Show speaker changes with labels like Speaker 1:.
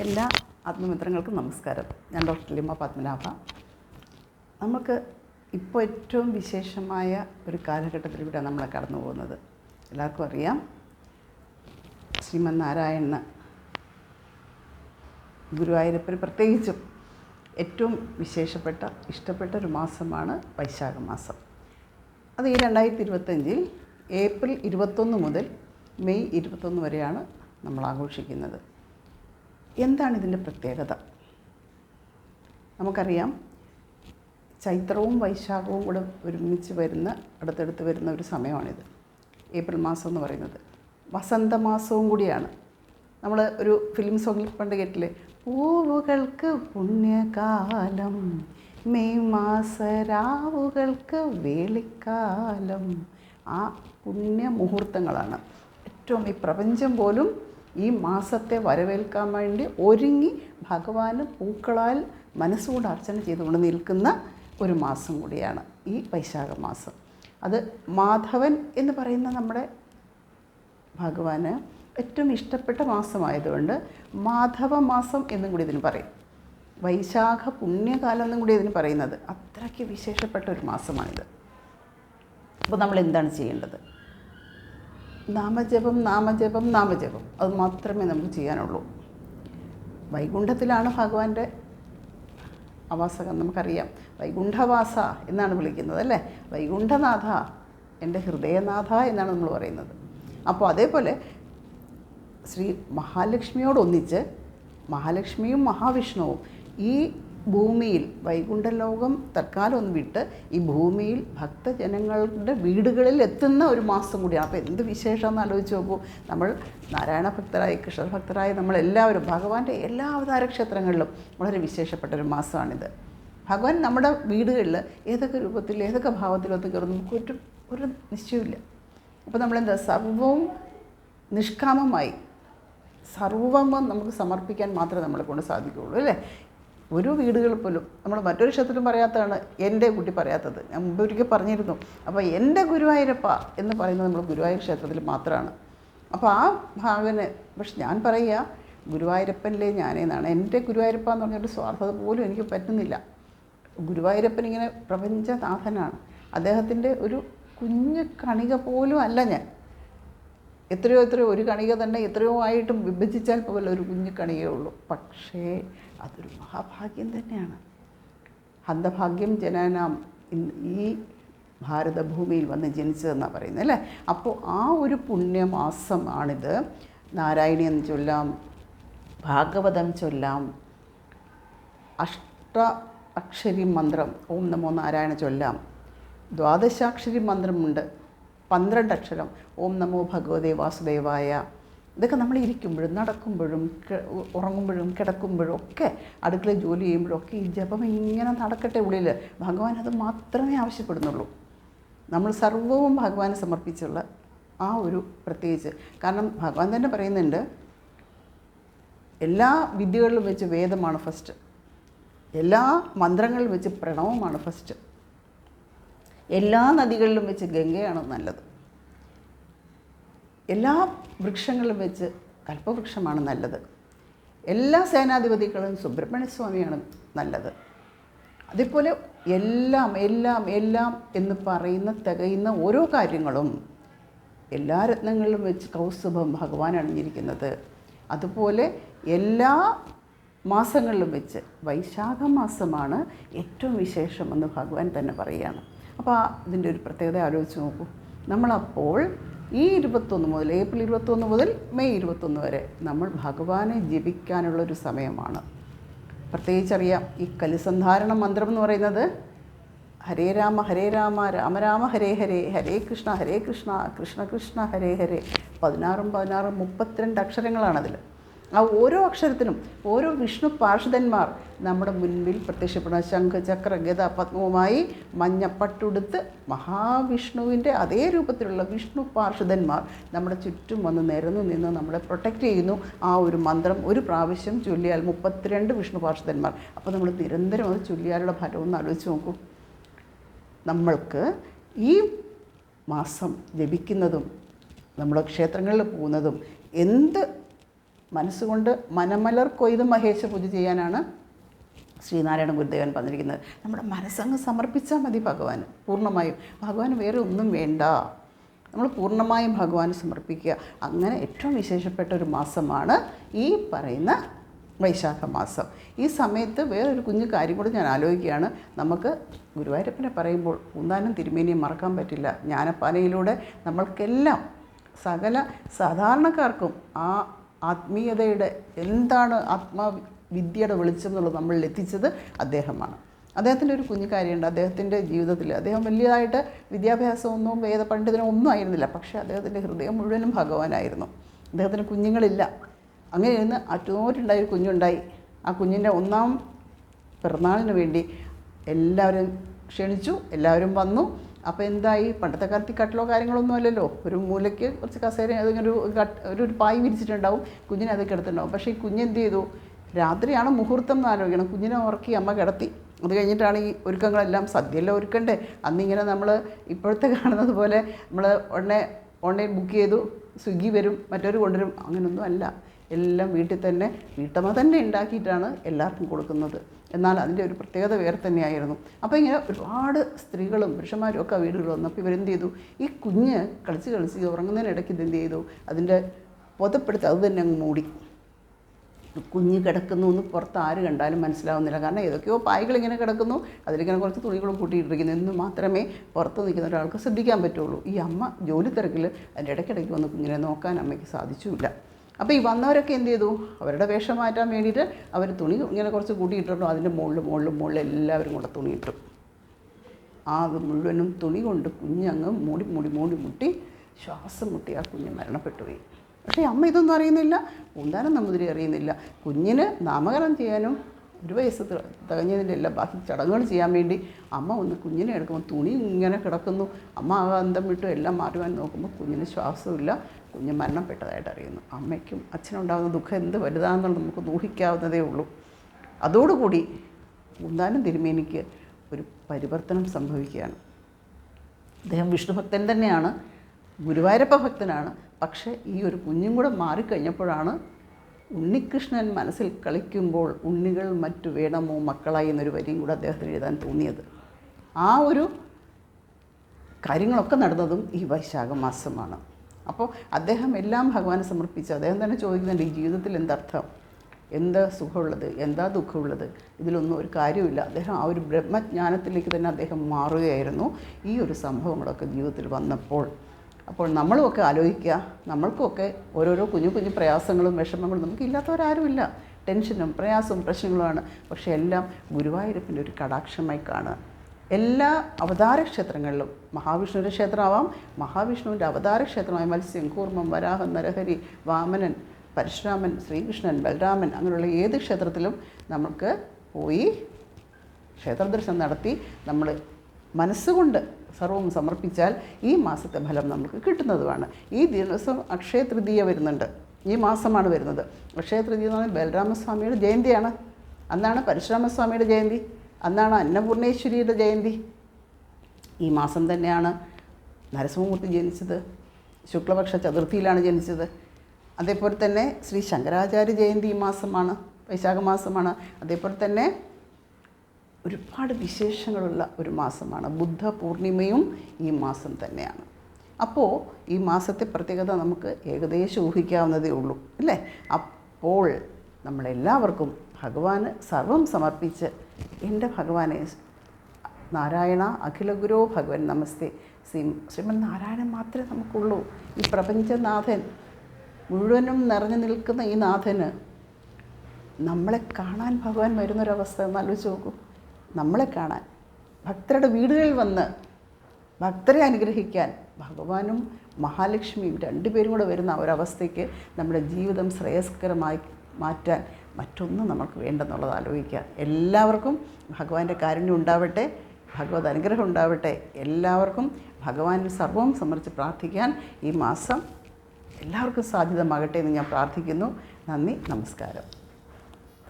Speaker 1: എല്ലാ ആത്മമിത്രങ്ങൾക്കും നമസ്കാരം. ഞാൻ ഡോക്ടർ ലിമ പത്മനാഭ. നമുക്ക് ഇപ്പോൾ ഏറ്റവും വിശേഷമായ ഒരു കാലഘട്ടത്തിലൂടെ നമ്മൾ കടന്നു പോകുന്നത്. എല്ലാവർക്കും അറിയാം. ശ്രീമൻ നാരായണന് ഗുരുവായൂരപ്പന് പ്രത്യേകിച്ചും ഏറ്റവും വിശേഷപ്പെട്ട ഇഷ്ടപ്പെട്ട ഒരു മാസമാണ് വൈശാഖ മാസം. അത് ഈ രണ്ടായിരത്തി ഇരുപത്തഞ്ചിൽ ഏപ്രിൽ ഇരുപത്തൊന്ന് മുതൽ മെയ് ഇരുപത്തൊന്ന് വരെയാണ് നമ്മൾ ആഘോഷിക്കുന്നത്. എന്താണ് ഇതിന്റെ പ്രത്യേകത? നമുക്കറിയാം ചൈത്രവും വൈശാഖവും കൂടെ ഒരുമിച്ച് വരുന്ന അടുത്തടുത്ത് വരുന്ന ഒരു സമയമാണിത്. ഏപ്രിൽ മാസം എന്ന് പറയുന്നത്. വസന്തമാസവും കൂടിയാണ്. നമ്മൾ ഒരു ഫിലിം സോങ്ങിൽ പണ്ട് കേട്ടില്ലേ? പൂവുകൾക്ക് പുണ്യകാലം മെയ് മാസരാവുകൾക്ക് വേളിക്കാലം ആ പുണ്യ മുഹൂർത്തങ്ങളാണ്. ഏറ്റവും ഈ പ്രപഞ്ചം പോലും ഈ മാസത്തെ വരവേൽക്കാൻ വേണ്ടി ഒരുങ്ങി ഭഗവാന് പൂക്കളാൽ മനസ്സുകൊണ്ട് അർച്ചന ചെയ്തുകൊണ്ട് നിൽക്കുന്ന ഒരു മാസം കൂടിയാണ് ഈ വൈശാഖ മാസം. അത് മാധവൻ എന്ന് പറയുന്ന നമ്മുടെ ഭഗവാന് ഏറ്റവും ഇഷ്ടപ്പെട്ട മാസമായതുകൊണ്ട് മാധവ മാസം എന്നും കൂടി ഇതിന് പറയും. വൈശാഖ പുണ്യകാലം എന്നും കൂടി ഇതിന് പറയുന്നത്. അത്രയ്ക്ക് വിശേഷപ്പെട്ട ഒരു മാസമാണിത്. അപ്പോൾ നമ്മൾ എന്താണ് ചെയ്യേണ്ടത്? നാമജപം നാമജപം നാമജപം. അത് മാത്രമേ നമുക്ക് ചെയ്യാനുള്ളൂ. വൈകുണ്ഠത്തിലാണ് ഭഗവാന്റെ അവാസകം നമുക്കറിയാം. വൈകുണ്ഠവാസ എന്നാണ് വിളിക്കുന്നത് അല്ലേ? വൈകുണ്ഠനാഥ എന്റെ ഹൃദയനാഥ എന്നാണ് നമ്മൾ പറയുന്നത്. അപ്പോൾ അതേപോലെ ശ്രീ മഹാലക്ഷ്മിയോടൊന്നിച്ച് മഹാലക്ഷ്മിയും മഹാവിഷ്ണുവും ഈ ഭൂമിയിൽ വൈകുണ്ഠലോകം തൽക്കാലം ഒന്ന് വിട്ട് ഈ ഭൂമിയിൽ ഭക്തജനങ്ങളുടെ വീടുകളിൽ എത്തുന്ന ഒരു മാസം കൂടിയാണ് അപ്പോൾ എന്ത് വിശേഷമെന്ന് ആലോചിച്ച് നോക്കൂ. നമ്മൾ നാരായണ ഭക്തരായ കൃഷ്ണ ഭക്തരായ നമ്മളെല്ലാവരും ഭഗവാന്റെ എല്ലാ അവതാര ക്ഷേത്രങ്ങളിലും വളരെ വിശേഷപ്പെട്ട ഒരു മാസമാണിത്. ഭഗവാൻ നമ്മുടെ വീടുകളിൽ ഏതൊക്കെ രൂപത്തിൽ ഏതൊക്കെ ഭാവത്തിൽ കയറും നമുക്കൊരു ഒരു നിശ്ചയമില്ല അപ്പോൾ നമ്മളെന്താ സർവവും നിഷ്കാമമായി സർവം നമുക്ക് സമർപ്പിക്കാൻ മാത്രമേ നമ്മളെ കൊണ്ട് സാധിക്കുകയുള്ളൂ അല്ലേ? ഒരു വീടുകളിൽ പോലും നമ്മൾ മറ്റൊരു ക്ഷേത്രത്തിലും പറയാത്തതാണ് എന്റെ കുട്ടി പറയാത്തത്. ഞാൻ മുമ്പ് ഒരിക്കൽ പറഞ്ഞിരുന്നു. അപ്പോൾ എന്റെ ഗുരുവായൂരപ്പ എന്ന് പറയുന്നത് നമ്മൾ ഗുരുവായൂർ ക്ഷേത്രത്തിൽ മാത്രമാണ്. അപ്പോൾ ആ ഭാഗന് പക്ഷെ ഞാൻ പറയുക ഗുരുവായൂരപ്പനിലെ ഞാനേന്നാണ് എന്റെ ഗുരുവായൂരപ്പ എന്ന് പറഞ്ഞൊരു സ്വാർത്ഥത പോലും എനിക്ക് പറ്റുന്നില്ല. ഗുരുവായൂരപ്പൻ ഇങ്ങനെ പ്രപഞ്ചനാഥനാണ്. അദ്ദേഹത്തിന്റെ ഒരു കുഞ്ഞു കണിക പോലും അല്ല ഞാൻ. എത്രയോ എത്രയോ ഒരു കണിക തന്നെ എത്രയോ ആയിട്ടും വിഭജിച്ചാൽ പോലെ ഒരു കുഞ്ഞു കണികയേ ഉള്ളൂ. പക്ഷേ അതൊരു മഹാഭാഗ്യം തന്നെയാണ്. ഹന്തഭാഗ്യം ജനനാം ഈ ഭാരതഭൂമിയിൽ വന്ന് ജനിച്ചതെന്നാണ് പറയുന്നത് അല്ലേ? അപ്പോൾ ആ ഒരു പുണ്യമാസമാണിത് എന്ന് ചൊല്ലാം ഭാഗവതം ചൊല്ലാം അഷ്ട അക്ഷരി മന്ത്രം ഓം നമോ നാരായണ ചൊല്ലാം ദ്വാദശാക്ഷരി മന്ത്രമുണ്ട്. പന്ത്രണ്ട് അക്ഷരം ഓം നമോ ഭഗവതേ വാസുദേവായ. ഇതൊക്കെ നമ്മൾ ഇരിക്കുമ്പോഴും നടക്കുമ്പോഴും ഉറങ്ങുമ്പോഴും കിടക്കുമ്പോഴും ഒക്കെ അടുക്കളയിൽ ജോലി ചെയ്യുമ്പോഴും ഒക്കെ ഈ ജപം ഇങ്ങനെ നടക്കട്ടെ ഉള്ളിൽ ഭഗവാൻ അത് മാത്രമേ ആവശ്യപ്പെടുന്നുള്ളൂ. നമ്മൾ സർവവും ഭഗവാന് സമർപ്പിച്ചുള്ള ആ ഒരു പ്രത്യേകിച്ച്. കാരണം ഭഗവാൻ തന്നെ പറയുന്നുണ്ട് എല്ലാ വിദ്യകളിലും വെച്ച് വേദമാണ് ഫസ്റ്റ് എല്ലാ മന്ത്രങ്ങളിലും വെച്ച് പ്രണവമാണ് ഫസ്റ്റ് എല്ലാ നദികളിലും വെച്ച് ഗംഗയാണ് നല്ലത്. എല്ലാ വൃക്ഷങ്ങളിലും വെച്ച് കൽപ്പവൃക്ഷമാണ് നല്ലത്. എല്ലാ സേനാധിപതികളും സുബ്രഹ്മണ്യസ്വാമിയാണ് നല്ലത്. അതേപോലെ എല്ലാം എല്ലാം എല്ലാം എന്ന് പറയുന്ന തികയുന്ന ഓരോ കാര്യങ്ങളും എല്ലാ രത്നങ്ങളിലും വെച്ച് കൗസ്തുഭം ഭഗവാൻ അണിഞ്ഞിരിക്കുന്നത്. അതുപോലെ എല്ലാ മാസങ്ങളിലും വെച്ച് വൈശാഖ മാസമാണ് ഏറ്റവും വിശേഷമെന്ന് ഭഗവാൻ തന്നെ പറയുകയാണ്. അപ്പോൾ ഇതിന്റെ ഒരു പ്രത്യേകത ആലോചിച്ച് നോക്കൂ. നമ്മളപ്പോൾ ഈ ഇരുപത്തൊന്ന് മുതൽ ഏപ്രിൽ ഇരുപത്തൊന്ന് മുതൽ മെയ് ഇരുപത്തൊന്ന് വരെ നമ്മൾ ഭഗവാനെ ജപിക്കാനുള്ളൊരു സമയമാണ്. പ്രത്യേകിച്ചറിയാം ഈ കലിസന്ധാരണ മന്ത്രം എന്ന് പറയുന്നത് ഹരേ രാമ ഹരേ രാമ രാമ രാമ ഹരേ ഹരേ ഹരേ കൃഷ്ണ ഹരേ കൃഷ്ണ കൃഷ്ണ കൃഷ്ണ ഹരേ ഹരേ. പതിനാറും പതിനാറും മുപ്പത്തിരണ്ട് അക്ഷരങ്ങളാണതിൽ ആ ഓരോ അക്ഷരത്തിനും ഓരോ വിഷ്ണു പാർഷിതന്മാർ നമ്മുടെ മുൻപിൽ പ്രത്യക്ഷപ്പെടുന്ന. ശംഖ് ചക്ര ഗത പത്മവുമായി മഞ്ഞപ്പട്ടുടുത്ത് മഹാവിഷ്ണുവിന്റെ അതേ രൂപത്തിലുള്ള വിഷ്ണു പാർഷിതന്മാർ നമ്മുടെ ചുറ്റും വന്ന് നിരന്നു നിന്ന് നമ്മളെ പ്രൊട്ടക്റ്റ് ചെയ്യുന്നു. ആ ഒരു മന്ത്രം ഒരു പ്രാവശ്യം ചൊല്ലിയാൽ മുപ്പത്തിരണ്ട് വിഷ്ണു പാർഷിതന്മാർ അപ്പോൾ നമ്മൾ നിരന്തരം അത് ചൊല്ലിയാലുള്ള ഫലം ഒന്ന് ആലോചിച്ച് നോക്കൂ. നമ്മൾക്ക് ഈ മാസം ജപിക്കുന്നതും നമ്മുടെ ക്ഷേത്രങ്ങളിൽ പോകുന്നതും എന്ത് മനസ്സുകൊണ്ട് മനമലർ കൊയ്ത് മഹേശ പൂജ ചെയ്യാനാണ് ശ്രീനാരായണ ഗുരുദേവൻ പറഞ്ഞിരിക്കുന്നത്. നമ്മുടെ മനസ്സങ്ങ് സമർപ്പിച്ചാൽ മതി ഭഗവാന് പൂർണമായും. ഭഗവാന് വേറെ ഒന്നും വേണ്ട. നമ്മൾ പൂർണമായും ഭഗവാന് സമർപ്പിക്കുക. അങ്ങനെ ഏറ്റവും വിശേഷപ്പെട്ട ഒരു മാസമാണ് ഈ പറയുന്ന വൈശാഖ മാസം. ഈ സമയത്ത് വേറൊരു കുഞ്ഞു കാര്യം കൂടി ഞാൻ ആലോചിക്കുകയാണ്. നമുക്ക് ഗുരുവായൂരപ്പനെ പറയുമ്പോൾ പൂന്താനം തിരുമേനിയും മറക്കാൻ പറ്റില്ല. ജ്ഞാനപ്പാനയിലൂടെ നമ്മൾക്കെല്ലാം സകല സാധാരണക്കാർക്കും ആ ആത്മീയതയുടെ എന്താണ് ആത്മവിദ്യയുടെ വെളിച്ചം എന്നുള്ളത് നമ്മളിൽ എത്തിച്ചത് അദ്ദേഹമാണ്. അദ്ദേഹത്തിന്റെ ഒരു കുഞ്ഞു കാര്യമുണ്ട്. അദ്ദേഹത്തിന്റെ ജീവിതത്തിൽ അദ്ദേഹം വലിയതായിട്ട് വിദ്യാഭ്യാസമൊന്നും വേദ പണ്ഡിതനോ ഒന്നും ആയിരുന്നില്ല. പക്ഷേ അദ്ദേഹത്തിന്റെ ഹൃദയം മുഴുവനും ഭഗവാനായിരുന്നു. അദ്ദേഹത്തിന് കുഞ്ഞുങ്ങളില്ല. അങ്ങനെ ഇരുന്ന് അറ്റോറ്റുണ്ടായ ഒരു കുഞ്ഞുണ്ടായി. ആ കുഞ്ഞിന്റെ ഒന്നാം പിറന്നാളിന് വേണ്ടി എല്ലാവരും ക്ഷണിച്ചു. എല്ലാവരും വന്നു. അപ്പോൾ എന്തായി? പണ്ടത്തെ കാലത്ത് കട്ടിലോ കാര്യങ്ങളൊന്നും അല്ലല്ലോ. ഒരു മൂലയ്ക്ക് കുറച്ച് കസേര അതിങ്ങനെ ഒരു കട്ട് ഒരു പായ് വിരിച്ചിട്ടുണ്ടാവും. കുഞ്ഞിനെ അത് കിടത്തുണ്ടാവും പക്ഷേ ഈ കുഞ്ഞെന്ത് ചെയ്തു? രാത്രിയാണ് മുഹൂർത്തം എന്ന് ആലോചിക്കണം. കുഞ്ഞിനെ ഉറക്കി അമ്മ കിടത്തി. അത് കഴിഞ്ഞിട്ടാണ് ഈ ഒരുക്കങ്ങളെല്ലാം സദ്യയെല്ലാം ഒരുക്കണ്ടേ? അന്നിങ്ങനെ നമ്മൾ ഇപ്പോഴത്തെ കാണുന്നത് പോലെ നമ്മൾ ഉടനെ ഓൺലൈൻ ബുക്ക് ചെയ്തു. സ്വിഗ്ഗി വരും മറ്റൊരു കൊണ്ടുവരും. അങ്ങനെയൊന്നും അല്ല. എല്ലാം വീട്ടിൽ തന്നെ വീട്ടമ്മ തന്നെ ഉണ്ടാക്കിയിട്ടാണ് എല്ലാവർക്കും കൊടുക്കുന്നത്. എന്നാൽ അതിന്റെ ഒരു പ്രത്യേകത വേറെ തന്നെയായിരുന്നു. അപ്പോൾ ഇങ്ങനെ ഒരുപാട് സ്ത്രീകളും പുരുഷന്മാരും ഒക്കെ വീടുകളിൽ വീടുകൾ വന്നു അപ്പോൾ ഇവരെന്ത് ചെയ്തു? ഈ കുഞ്ഞ് കളിച്ച് കളിച്ച് ഉറങ്ങുന്നതിനിടയ്ക്ക് ഇതെന്ത് ചെയ്തു? അതിന്റെ പൊതപ്പെടുത്ത് അത് തന്നെ അങ്ങ് മൂടി. കുഞ്ഞ് കിടക്കുന്നു എന്ന് പുറത്ത് ആര് കണ്ടാലും മനസ്സിലാവുന്നില്ല. കാരണം ഏതൊക്കെയോ പായകൾ ഇങ്ങനെ കിടക്കുന്നു. അതിലിങ്ങനെ കുറച്ച് തുണികളും കൂട്ടിയിട്ടിരിക്കുന്നു. എന്ന് മാത്രമേ പുറത്ത് നിൽക്കുന്ന ഒരാൾക്ക് ശ്രദ്ധിക്കാൻ പറ്റുള്ളൂ. ഈ അമ്മ ജോലി തിരക്കിൽ അതിന്റെ ഇടയ്ക്കിടയ്ക്ക് വന്ന് കുഞ്ഞിനെ നോക്കാൻ അമ്മയ്ക്ക് സാധിച്ചുമില്ല. അപ്പോൾ ഈ വന്നവരൊക്കെ എന്ത് ചെയ്തു? അവരുടെ വേഷം മാറ്റാൻ വേണ്ടിയിട്ട് അവർ തുണി ഇങ്ങനെ കുറച്ച് കൂട്ടിയിട്ടിരുന്നു അതിന്റെ മുകളിൽ മുകളിൽ മുകളിൽ എല്ലാവരും കൂടെ തുണി ഇട്ടു. ആ മുഴുവനും തുണി കൊണ്ട് കുഞ്ഞങ്ങ് മൂടി മൂടി മൂടി മുട്ടി ശ്വാസം മുട്ടി ആ കുഞ്ഞ് മരണപ്പെട്ടു പോയി. പക്ഷേ അമ്മ ഇതൊന്നും അറിയുന്നില്ല. പൂന്താനം നമ്പൂതിരി അറിയുന്നില്ല. കുഞ്ഞിന് നാമകരണം ചെയ്യാനും ഒരു വയസ്സ് തികഞ്ഞതിന്റെ എല്ലാ ബാക്കി ചടങ്ങുകൾ ചെയ്യാൻ വേണ്ടി അമ്മ ഒന്ന് കുഞ്ഞിനെ എടുക്കുമ്പോൾ തുണി ഇങ്ങനെ കിടക്കുന്നു. അമ്മ അന്തം വിട്ടു എല്ലാം മാറ്റുവാൻ നോക്കുമ്പോൾ കുഞ്ഞിന് ശ്വാസമില്ല. കുഞ്ഞ് മരണപ്പെട്ടതായിട്ട് അറിയുന്നു. അമ്മയ്ക്കും അച്ഛനുണ്ടാകുന്ന ദുഃഖം എന്ത് വലുതാണെന്നുള്ളത് നമുക്ക് ഊഹിക്കാവുന്നതേ ഉള്ളൂ. അതോടുകൂടി പൂന്താനം തിരുമേനിക്ക് ഒരു പരിവർത്തനം സംഭവിക്കുകയാണ്. അദ്ദേഹം വിഷ്ണുഭക്തൻ തന്നെയാണ്. ഗുരുവായൂരപ്പ ഭക്തനാണ്. പക്ഷേ ഈ ഒരു കുഞ്ഞും കൂടെ മാറിക്കഴിഞ്ഞപ്പോഴാണ് ഉണ്ണികൃഷ്ണൻ മനസ്സിൽ കളിക്കുമ്പോൾ ഉണ്ണികൾ മറ്റു വേണമോ മക്കളായി എന്നൊരു വരിയും കൂടെ അദ്ദേഹത്തിന് എഴുതാൻ തോന്നിയത്. ആ ഒരു കാര്യങ്ങളൊക്കെ നടന്നതും ഈ വൈശാഖ മാസമാണ്. അപ്പോൾ അദ്ദേഹം എല്ലാം ഭഗവാനെ സമർപ്പിച്ച്. അദ്ദേഹം തന്നെ ചോദിക്കുന്നുണ്ട് ഈ ജീവിതത്തിൽ എന്തർത്ഥം? എന്താ സുഖമുള്ളത്? എന്താ ദുഃഖമുള്ളത്? ഇതിലൊന്നും ഒരു കാര്യമില്ല അദ്ദേഹം ആ ഒരു ബ്രഹ്മജ്ഞാനത്തിലേക്ക് തന്നെ അദ്ദേഹം മാറുകയായിരുന്നു ഈ ഒരു സംഭവങ്ങളൊക്കെ ജീവിതത്തിൽ വന്നപ്പോൾ. അപ്പോൾ നമ്മളുമൊക്കെ ആലോചിക്കുക. നമ്മൾക്കുമൊക്കെ ഓരോരോ കുഞ്ഞു കുഞ്ഞു പ്രയാസങ്ങളും വിഷമങ്ങളും നമുക്ക് ഇല്ലാത്തവരാരുമില്ല. ടെൻഷനും പ്രയാസവും പ്രശ്നങ്ങളുമാണ്. പക്ഷേ എല്ലാം ഗുരുവായൂരപ്പന്റെ ഒരു കടാക്ഷമായി കാണുക. എല്ലാ അവതാര ക്ഷേത്രങ്ങളിലും മഹാവിഷ്ണുവിന്റെ ക്ഷേത്രമാവാം മഹാവിഷ്ണുവിന്റെ അവതാര ക്ഷേത്രമായ മത്സ്യം കൂർമ്മം വരാഹം നരഹരി വാമനൻ പരശുരാമൻ ശ്രീകൃഷ്ണൻ ബലരാമൻ അങ്ങനെയുള്ള ഏത് ക്ഷേത്രത്തിലും നമുക്ക് പോയി ക്ഷേത്രദർശനം നടത്തി നമ്മൾ മനസ്സുകൊണ്ട് സർവവും സമർപ്പിച്ചാൽ ഈ മാസത്തെ ഫലം നമുക്ക് കിട്ടുന്നതുമാണ്. ഈ ദിവസം അക്ഷയ തൃതീയ വരുന്നുണ്ട്. ഈ മാസമാണ് വരുന്നത്. അക്ഷയ തൃതീയ എന്ന് പറഞ്ഞാൽ ബലരാമസ്വാമിയുടെ ജയന്തിയാണ്. അന്നാണ് പരശുരാമസ്വാമിയുടെ ജയന്തി. അന്നാണ് അന്നപൂർണേശ്വരിയുടെ ജയന്തി. ഈ മാസം തന്നെയാണ് നരസിംഹമൂർത്തി ജനിച്ചത്. ശുക്ലപക്ഷ ചതുർത്ഥിയിലാണ് ജനിച്ചത്. അതേപോലെ തന്നെ ശ്രീ ശങ്കരാചാര്യ ജയന്തി ഈ മാസമാണ് വൈശാഖ മാസമാണ്. അതേപോലെ തന്നെ ഒരുപാട് വിശേഷങ്ങളുള്ള ഒരു മാസമാണ്. ബുദ്ധ പൂർണിമയും ഈ മാസം തന്നെയാണ്. അപ്പോൾ ഈ മാസത്തെ പ്രത്യേകത നമുക്ക് ഏകദേശം ഊഹിക്കാവുന്നതേ ഉള്ളൂ അല്ലേ? അപ്പോൾ നമ്മളെല്ലാവർക്കും ഭഗവാന് സർവം സമർപ്പിച്ച് എന്റെ ഭഗവാനെ നാരായണ അഖിലഗുരോ ഭഗവൻ നമസ്തേ. ശ്രീ ശ്രീമൻ നാരായണൻ മാത്രമേ നമുക്കുള്ളൂ. ഈ പ്രപഞ്ചനാഥൻ മുഴുവനും നിറഞ്ഞു നിൽക്കുന്ന ഈ നാഥന് നമ്മളെ കാണാൻ ഭഗവാൻ വരുന്നൊരവസ്ഥ ഒന്ന് ആലോചിച്ച് നോക്കൂ. നമ്മളെ കാണാൻ. ഭക്തരുടെ വീടുകളിൽ വന്ന് ഭക്തരെ അനുഗ്രഹിക്കാൻ ഭഗവാനും മഹാലക്ഷ്മിയും രണ്ടുപേരും കൂടെ വരുന്ന ഒരവസ്ഥയ്ക്ക് നമ്മുടെ ജീവിതം ശ്രേയസ്കരമായി മാറ്റാൻ മറ്റൊന്നും നമുക്ക് വേണ്ടെന്നുള്ളത് ആലോചിക്കുക എല്ലാവർക്കും ഭഗവാന്റെ കാരുണ്യം ഉണ്ടാവട്ടെ ഭഗവത് അനുഗ്രഹം ഉണ്ടാവട്ടെ. എല്ലാവർക്കും ഭഗവാനിൽ സർവവും സമർപ്പിച്ച് പ്രാർത്ഥിക്കാൻ ഈ മാസം എല്ലാവർക്കും സാധ്യതമാകട്ടെ എന്ന് ഞാൻ പ്രാർത്ഥിക്കുന്നു. നന്ദി നമസ്കാരം.